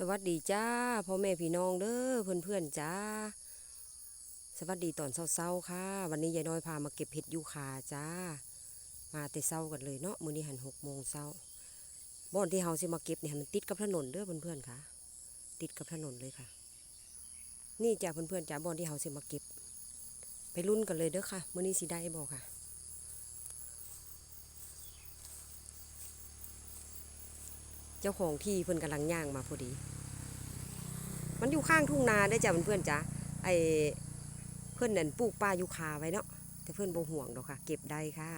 สวัสดีจ้าพ่อแม่พี่น้องเด้อเพื่อนเพื่อนจ้า สวัสดีตอนเช้าๆค่ะ วันนี้ยายน้อยพามาเก็บเห็ดยูคาจ้า มาแต่เช้ากันเลยเนาะมื้อนี้หันหกโมงเช้าบ่อนที่เฮาสิมาเก็บเนี่ยมันติดกับถนนเด้อเพื่อนเพื่อนค่ะ ติดกับถนนเลยค่ะ นี่จ้าเพื่อนเพื่อนจ้าบ่อนที่เฮาสิมาเก็บ ไปรุ่นกันเลยเด้อค่ะมื้อนี้สิได้บ่ค่ะ จ้าของที่เพิ่อนกำลังย่างมาพอดี มันอยู่ข้างทุ่งนาได้จ้ะเพื่อนๆจ้ะไอเพื่อนนั่นปลูกป่ายูคาไว้เนาะแต่เพื่อนบ่ห่วงดอกค่ะ เก็บได้ค่ะ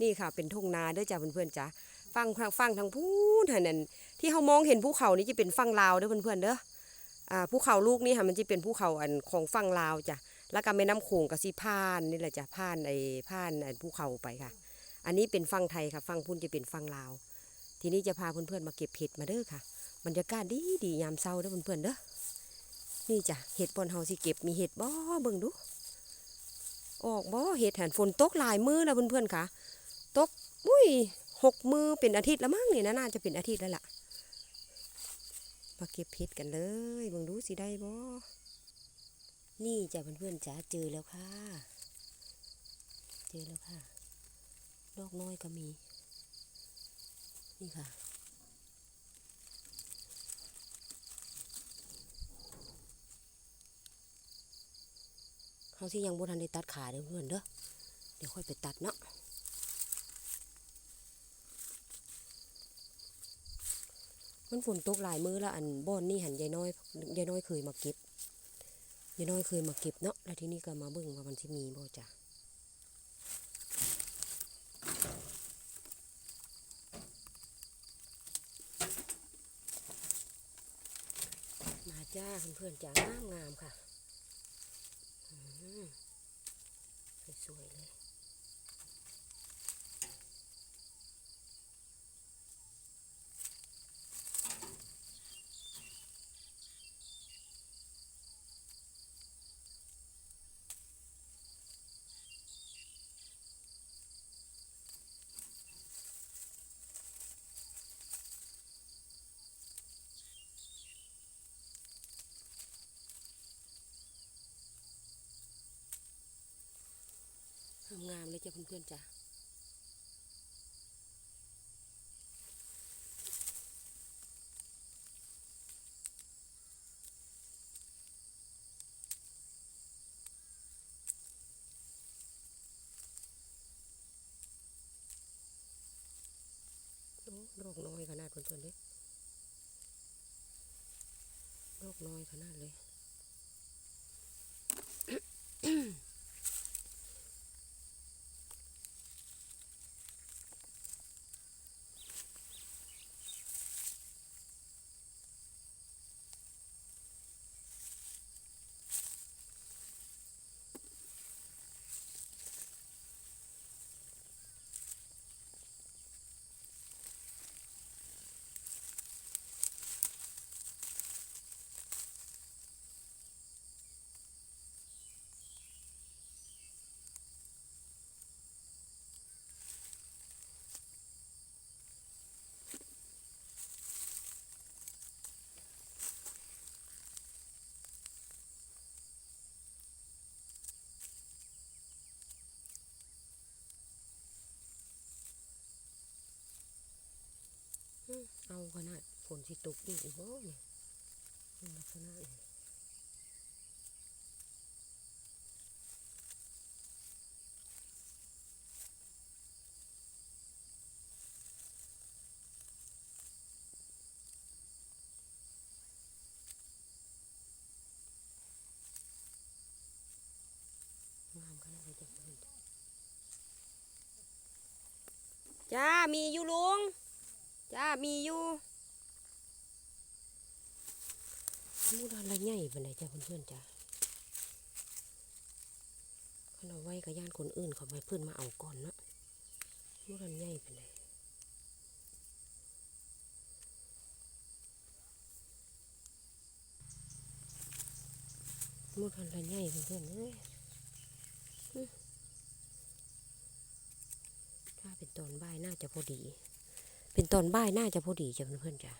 นี่ค่ะเป็นทุ่งนาเด้จ้ะเพื่อนๆจ้ะฟังทางฟังทางพูนทางนั้นที่เขามองเห็นภูเขานี่จะเป็นฝั่งลาวเด้อเพื่อนๆเด้ออ่าภูเขาลูกนี่ค่ะมันจะเป็นภูเขาอันของฝั่งลาวจ้ะแล้วก็แม่น้ำโขงกับสิผ่านนี่แหละจ้ะผ่านไอ้ผ่านไอ้ภูเขาไปค่ะ อันนี้เป็นฝั่งไทยค่ะฝั่งพุ่นจะเป็นฝั่งลาว ทีนี้จะพาเพื่อนๆมาเก็บเห็ดมาเด้อค่ะบรรยากาศดีดียามเช้าเด้อเพื่อนๆเด้อนี่จ้ะเห็ดบอนเฮาสิเก็บมีเห็ดบ่เบิ่งดูออกบ่เห็ดหันฝนตกหลายมือแล้วเพื่อนๆค่ะ ตกอุ้ยหกมือเป็นอาทิตย์แล้วมั้งนี่นะน่าจะเป็นอาทิตย์แล้วล่ะมาเก็บเห็ดกันเลยเบิ่งดูสิได้บ่นี่จ้ะเพื่อนๆจ๋าเจอแล้วค่ะ เจอแล้วค่ะดอกน้อยก็มี นี่ค่ะ เขาที่ยังบ่ทันได้ตัดขาเด้อเพื่อนเด้อ เดี๋ยวค่อยไปตัดเนาะมันฝนตกหลายมือแล้วอันบ่อนนี่หันยายน้อยยายน้อยเคยมาเก็บยายน้อยเคยมาเก็บเนาะแล้วที่นี้ก็มาเบิ่งว่ามันสิมีบ่จ้ะ มาจ้า เพื่อนๆจ๋างามงามๆค่ะสวยๆเลย งามๆเลยจ้ะเพื่อนๆจ้ะโอ้ดอกน้อยขนาดเพื่อนๆเลยดอกน้อยขนาดเลย อืม เอาขนาดฝนสิตกอีกอีกบ่เนี่ยนี่ลักษณะนี่งามขนาดเลยจ้ะเพื่อนจ้า มีอยู่ลุ จ้า มีอยู่มูดอะไรใหญ่ปานใดจ้าเพื่อนๆจ้าขนาดไว้กับย่านคนอื่นเขาไปเพื่อนมาเอาก่อนเนาะมูดอันใหญ่ปานใดมูดอันอะไรใหญ่เพื่อนๆเอ้ยถ้าเป็นตอนบ่ายน่าจะพอดี เป็นตอนบ่ายน่าจะพอดีจ้ะเพื่อนๆจ้ะ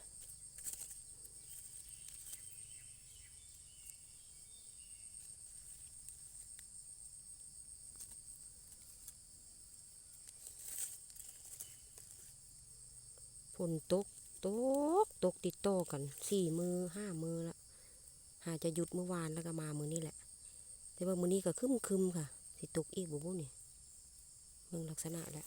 ฝนตกตกตกติดโตกันสี่มือห้ามือละหาจะหยุดเมื่อวานแล้วก็มามือนี้แหละ แต่ว่ามือนี้ก็คึมคึมค่ะ สิตกอีกบุบุนี่มึงลักษณะแล้ว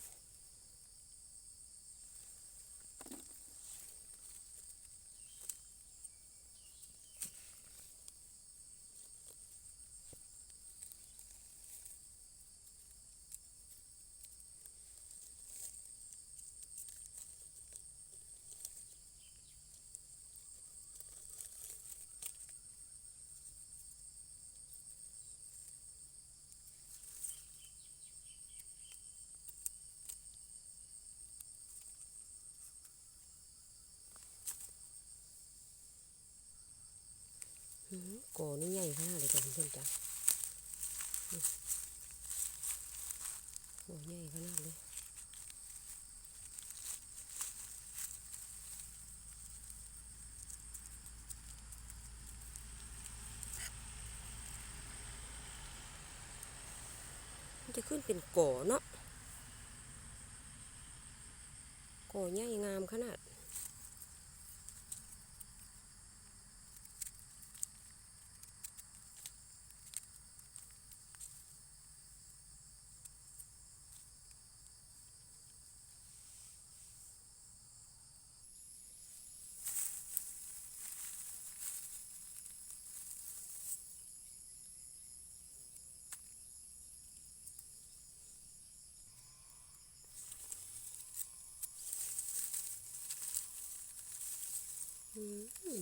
ก่อนี่ใหญ่ขนาดเลยจ้ะเพื่อนๆจ้ะโอืมก่อใหญ่ขนาดเลยจะขึ้นเป็นก่อเนาะก่อใหญ่งามขนาด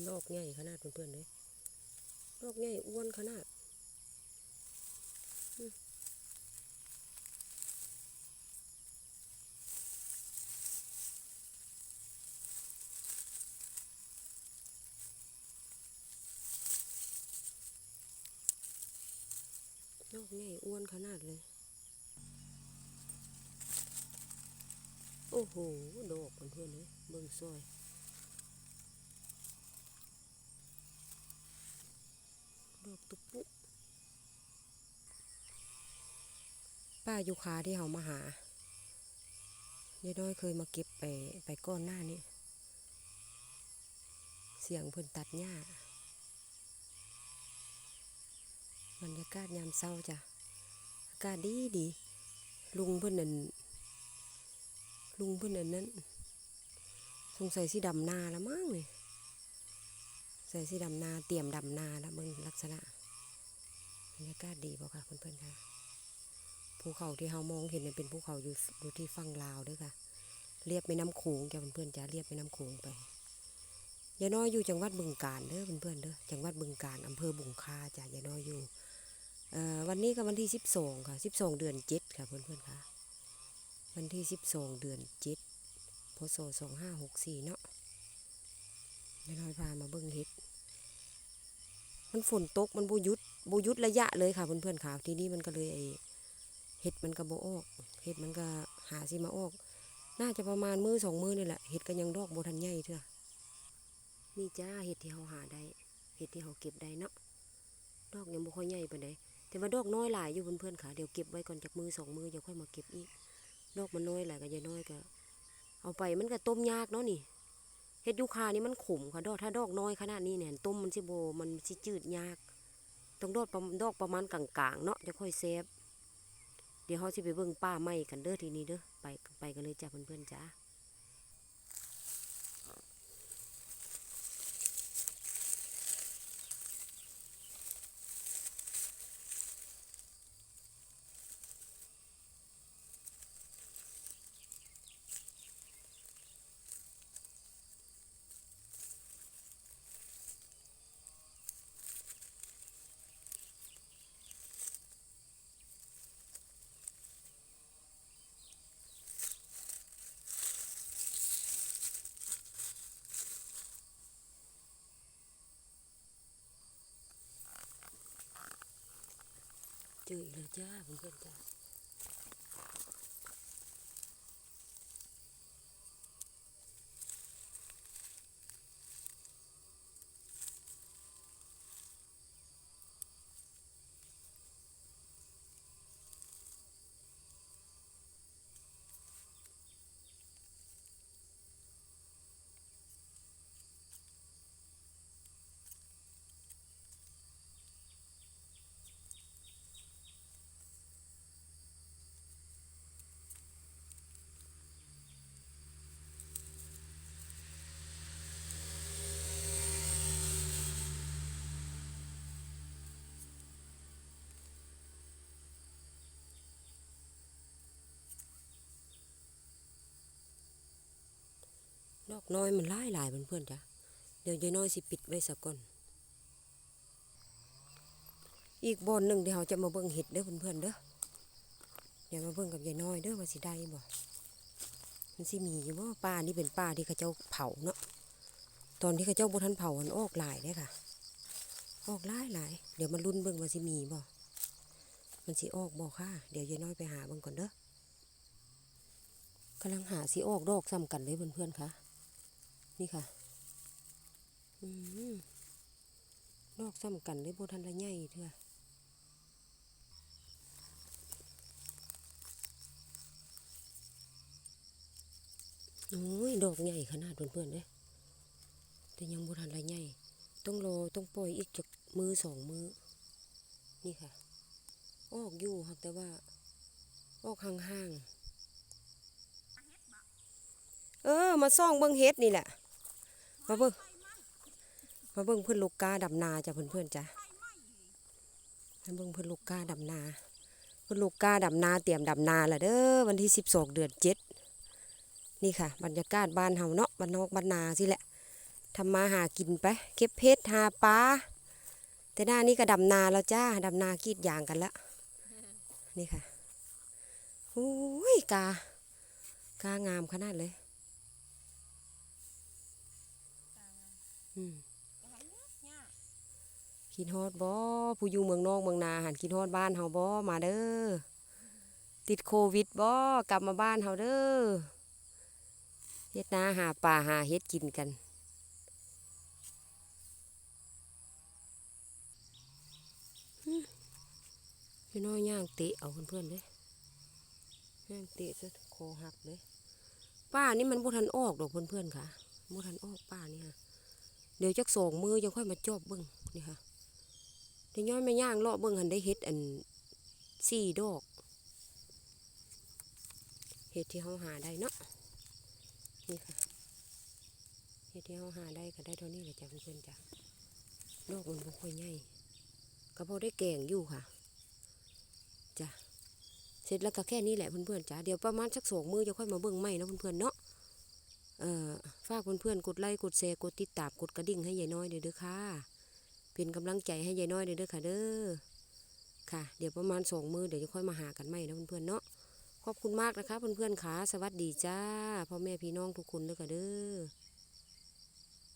ดอกใหญ่ขนาดเพื่อนๆเลยดอกใหญ่อ้วนขนาดอืมดอกใหญ่อ้วนขนาดเลย โอ้โห ดอกเพื่อนๆเลยเบิ่งซอย ดอก ตุปุป้ายุคาที่เขามาหายายน้อยเคยมาเก็บไปไปก้อนหน้านี้เสียงเพิ่นตัดหญ้าบรรยากาศยามเศร้าจ้ะอากาศดีดีลุงเพิ่นนั่นลุงเพิ่นนั่นนั้นสงสัยสิดำนาแล้วมั้งนี่ใส่สีดำนาเตรียมดำนาแล้วมึงลักษณะ รรยากาศดีป่ะค่ะเพื่อนๆค่ะภูเขาที่เรามองเห็นเป็นภูเขาอยู่อยู่ที่ฝั่งลาวเด้วยค่ะ เรียบแม่น้ำโขงจ้ะเพื่อนๆจ้ะเรียบแม่น้ำโขงไปยายน้อยอยู่จังหวัดบึงกาฬเด้อเพื่อนๆเด้อจังหวัดบึงกาฬอำเภอบุงคาจ้ะยายน้อยอยู่เอ่อวันนี้ก็วันที่สิบสองค่ะสิบสองเดือนเจ็ดค่ะเพื่อนๆค่ะ วันที่สิบสองเดือนเจ็ดพศสองห้าหกสี่เนาะยายน้อยพามาเบิ่งเฮ็ดมันฝนตกมันบูยุด บูยุดระยะเลยค่ะเพื่อนๆค่ะทีนี้มันก็เลยไอเห็ดมันก็บออกเห็ดมันก็หาสิมาออก น่าจะประมาณมือสองมือนี่แหละเห็ดก็ยังดอกโบทันใหญ่เถอะนี่จ้าเห็ดที่เขาหาได้เห็ดที่เขาเก็บได้เนาะดอกยังบ่ค่อยใหญ่ปานใดแต่ว่าดอกน้อยหลายอยู่เพื่อนๆค่ะเดี๋ยวเก็บไว้ก่อนจากมือสองมือเดี๋ยวค่อยมาเก็บอีกดอกมันน้อยหลายก็ยายน้อยก็ เอาไปมันก็ต้มยากเนาะนี่เฮ็ดยูคานี่มันขมค่ะดอกถ้าดอกน้อยขนาดนี้เนี่ยต้มมันสิโบมันสิจืดยาก ต้องโดดดอกประมาณกลางๆเนาะจะค่อยเซฟ เดี๋ยวเขาสิไปเบิ่งป้าไม้กันเด้อทีนี้เด้อไปไปกันเลยจ้ะเพื่อนๆจ้า เจออีกแดอกน้อยมันหลายหลายเพื่อนๆจ้ะเดี๋ยวยายน้อยสิปิดไว้สักก่อน อีกบอนหนึ่งเดี๋ยวเราจะมาเบิ่งเห็ดเด้อเพื่อนๆเด้อเดี๋ยวมาเบิ่งกับยายน้อยเด้อว่าสิได้บ่มันสิมีอยู่บ่ป่านี่เป็นป่าที่เขาเจ้าเผาเนาะตอนที่เขาเจ้าบ่ทันเผามันออกหลายเด้ค่ะ ออกหลายหลายเดี๋ยวมาลุ้นเบิ่งว่าสิมีบ่มันสิออกบ่ค่ะ เดี๋ยวยายน้อยไปหาเบิ่งก่อนเด้อกำลังหาสิออกดอกซ้ำกันเลยเพื่อนๆค่ะ นี่ค่ะอดอกซ้ำกันเลยโบทันละใหญ่เด้อโอ้ยดอกใหญ่ขนาดเพื่อนๆเลยแต่ยังบ่ทันไรใหญ่ ต้องรอต้องปล่อยอีกจากมือสองมือ นี่ค่ะ ออกอยู่ค่ะแต่ว่า ออกห่างๆ เออ มาซ่องเบิ่งเฮ็ดนี่แหละ มาเบิ่งมาเบิ่งเพื่อนลูกกาดำนาจ้ะเพื่อนๆจ้ะมาเบิ่งเพื่อนลูกกาดำนาเพื่อนลูกกาดำนาเตรียมดำนาละเด้อวันที่สิบสองเดือนเจ็ดนี่ค่ะ บรรยากาศบ้านเฮาเนาะบ้านนอกบ้านนาสิแหละทำมาหากินไป เก็บเพชรหาปลาแต่หน้านี้ก็ดำนาแล้วจ้าดำนากรีดยางกันละนี่ค่ะโอ้ยกากางามขนาดเลย อืมกินฮอดบ่ผู้อยู่เมืองนอกเมืองนาหันกินฮอดบ้านเฮาบ่มาเด้อติดโควิดบ่กลับมาบ้านเฮาเด้อเฮ็ดนาหาปลาหาเฮ็ดกินกันพี่น้อยย่างเตะเอาเพื่อนๆเลยย่างเตะซะคอหักเลยป้านี่มันบ่ทันออกดอกเพื่อนๆค่ะบ่ทันออกป้านี่ค่ะ เดี๋ยวจักสองมือยังค่อยมาจอบเบิ่งนี่ค่ะเดี๋ยวย้อยม่ย่างเลาะเบิ่งหันได้เฮ็ดอันสี่ดอกเฮ็ดที่เฮาหาได้เนาะนี่ค่ะเฮ็ดที่เราหาได้ก็ได้เท่านี้แหละจ้ะเพื่อนๆจ้ะดอกมันบ่ค่อยใหญ่ก็พอได้แกงอยู่ค่ะจ้ะเสร็จแล้วก็แค่นี้แหละเพื่อนๆจ้ะเดี๋ยวประมาณสักสองมือจะค่อยมาเบิ่งใหม่นะเพื่อนๆเนาะเอ่อ ฝากเพื่อนๆกดไลค์กดแชร์กดติดตามกดกระดิ่งให้ยายน้อยเด้อค่ะ เป็นกำลังใจให้ยายน้อยเด้อเด้อค่ะ เด้อค่ะ เดี๋ยวประมาณสองมือเดี๋ยวจะค่อยมาหากันใหม่นะเพื่อนๆเนาะขอบคุณมากนะคะเพื่อนๆค่ะสวัสดีจ้าพ่อแม่พี่น้องทุกคนเด้อค่ะเด้อ